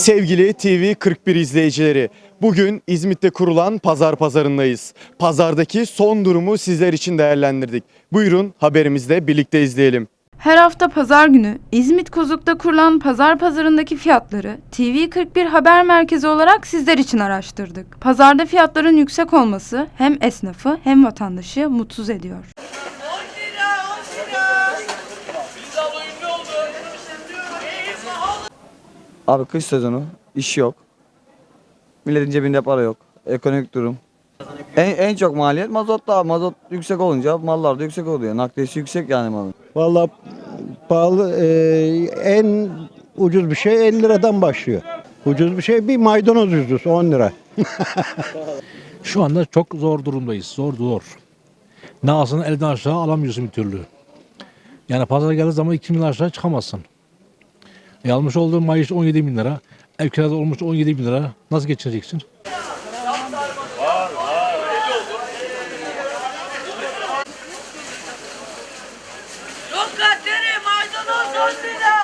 Sevgili TV 41 izleyicileri, bugün İzmit'te kurulan pazar pazarındayız. Pazardaki son durumu sizler için değerlendirdik. Buyurun haberimizde birlikte izleyelim. Her hafta pazar günü İzmit Kozuk'ta kurulan pazar pazarındaki fiyatları TV41 Haber Merkezi olarak sizler için araştırdık. Pazarda fiyatların yüksek olması hem esnafı hem vatandaşı mutsuz ediyor. Abi kış sezonu, iş yok. Milletin cebinde para yok. Ekonomik durum. En, en çok maliyet mazot da mazot yüksek olunca mallar da yüksek oluyor. Nakliyesi yüksek yani malın. Vallahi pahalı e, en ucuz bir şey 50 liradan başlıyor. Ucuz bir şey bir maydanoz ucuz 10 lira. Şu anda çok zor durumdayız. Zor zor. Ne alsın elden aşağı alamıyorsun bir türlü. Yani pazara geldiği zaman 2 bin aşağı çıkamazsın. E almış olduğun maaş 17 bin lira. Ev kirası olmuş 17 bin lira. Nasıl geçineceksin? Yok kaderi maydanoz 10 lira.